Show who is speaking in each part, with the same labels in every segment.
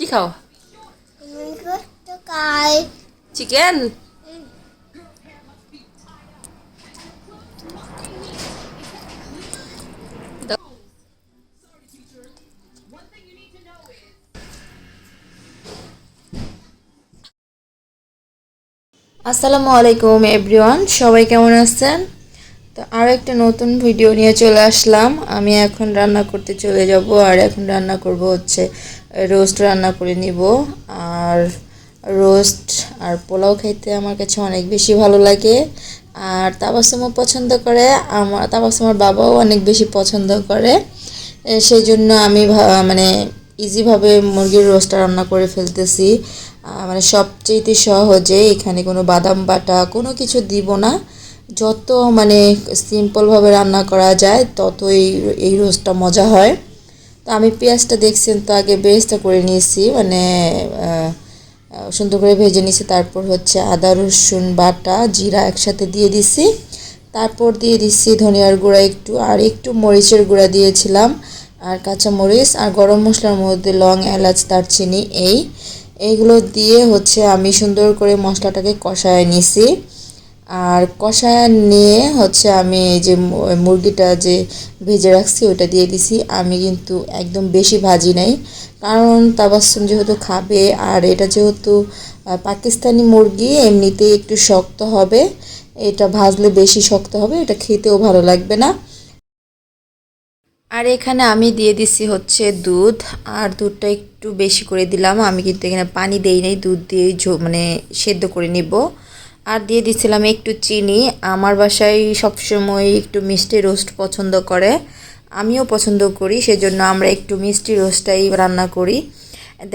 Speaker 1: কি খাও? চিকেন আসসালামু আলাইকুম এভরিওয়ান সবাই কেমন আছেন? তো আরও একটা নতুন ভিডিও নিয়ে চলে আসলাম। আমি এখন রান্না করতে চলে যাব আর এখন রান্না করব হচ্ছে রোস্ট রান্না করে নিব। আর রোস্ট আর পোলাও খাইতে আমার কাছে অনেক বেশি ভালো লাগে। আর তাবাসুমও পছন্দ করে, আমার তাবাসমার বাবাও অনেক বেশি পছন্দ করে। সেই জন্য আমি মানে ইজিভাবে মুরগির রোস্টটা রান্না করে ফেলতেছি। মানে সবচেয়ে সহজে এখানে কোনো বাদাম বাটা কোনো কিছু দিব না। যত মানে সিম্পলভাবে রান্না করা যায় তত এই এই রোস্টটা মজা হয়। তো আমি পেঁয়াজটা দেখছেন তো আগে বেরেস্তা করে নিয়েছি মানে সুন্দর করে ভেজে নিয়েছি। তারপর হচ্ছে আদা, রসুন, বাটা, জিরা একসাথে দিয়ে দিছি। তারপর দিয়ে দিচ্ছি ধনিয়ার গুঁড়া একটু, আর একটু মরিচের গুঁড়া দিয়েছিলাম, আর কাঁচা মরিচ, আর গরম মশলার মধ্যে লং, এলাচ, দারচিনি, এই, এইগুলো দিয়ে হচ্ছে আমি সুন্দর করে মশলাটাকে কষায় নিছি। আর কষায় নিয়ে হচ্ছে আমি যে মুরগিটা যে ভেজে রাখছি ওটা দিয়ে দিছি। আমি কিন্তু একদম বেশি ভাজি নাই। কারণ তাবাসুম যেহেতু খাবে আর এটা যেহেতু পাকিস্তানি মুরগি, এমনিতেই একটু শক্ত হবে। এটা ভাজলে বেশি শক্ত হবে, এটা খেতেও ভালো লাগবে না। আর এখানে আমি দিয়ে দিছি হচ্ছে দুধ। আর দুধটা একটু বেশি করে দিলাম। আমি কিন্তু এখানে পানি দেই নাই, দুধ দিয়ে ঝো- মানে সেদ্ধ করে নিব। আর দিয়ে দিছিলাম একটু চিনি। আমার বাসায় সবসময় একটু মিষ্টি রোস্ট পছন্দ করে। আমিও পছন্দ করি, সেজন্য আমরা একটু মিষ্টি রোস্টটাই রান্না করি।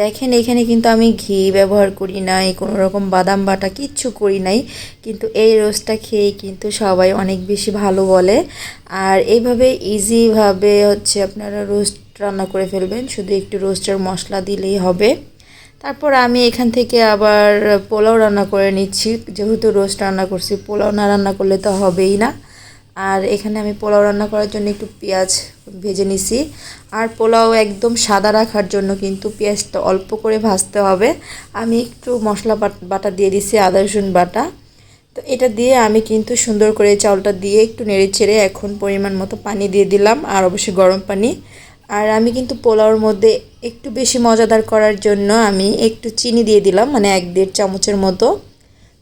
Speaker 1: দেখেন, এখানে কিন্তু আমি ঘি ব্যবহার করি নাই কোনো রকম বাদাম বাটা কিচ্ছু করি নাই, কিন্তু এই রোস্টটা খেয়ে কিন্তু সবাই অনেক বেশি ভালো বলে। আর এইভাবে ইজিভাবে হচ্ছে আপনারা রোস্ট রান্না করে ফেলবেন, শুধু একটু রোস্টের মশলা দিলেই হবে। তারপর আমি এখান থেকে আবার পোলাও রান্না করে নিচ্ছি। যেহেতু রোস্ট রান্না করছি, পোলাও না রান্না করলে তো হবেই না। আর এখানে আমি পোলাও রান্না করার জন্য একটু পেঁয়াজ ভেজে নিছি। আর পোলাও একদম সাদা রাখার জন্য কিন্তু পেঁয়াজটা অল্প করে ভাজতে হবে। আমি একটু মশলা বাট- দিয়ে দিছি, আদা, রসুন বাটা। তো এটা দিয়ে আমি কিন্তু সুন্দর করে চাউলটা দিয়ে একটু নেড়ে চেড়ে এখন পরিমাণ মতো পানি দিয়ে দিলাম। আর অবশ্যই গরম পানি। আর আমি কিন্তু পোলাওর মধ্যে একটু বেশি মজাদার করার জন্য আমি একটু চিনি দিয়ে দিলাম মানে এক দেড় চামচের মতো।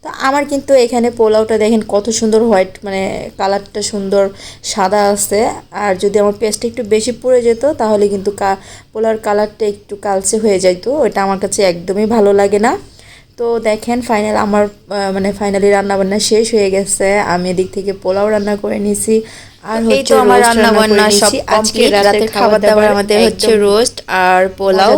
Speaker 1: তো আমার কিন্তু এখানে পোলাওটা দেখেন কত সুন্দর হোয়াইট মানে কালারটা সুন্দর, সাদা আছে। আর যদি আমার পেস্টটা একটু বেশি পড়ে যেত, তাহলে কিন্তু কা, পোলাওর কালারটা একটু কালচে হয়ে যাইতো। এটা আমার কাছে একদমই ভালো লাগে না। তো দেখেন ফাইনাল আমার মানে ফাইনালি রান্না বান্না শেষ হয়ে গেছে। আমি এদিক থেকে পোলাও রান্না করে নিছি। আর
Speaker 2: এই
Speaker 1: হচ্ছে
Speaker 2: তো আমার রান্না বান্না সব।
Speaker 1: আজকে রাতের খাবার দাবার আমাদের হচ্ছে রোস্ট আর পোলাও।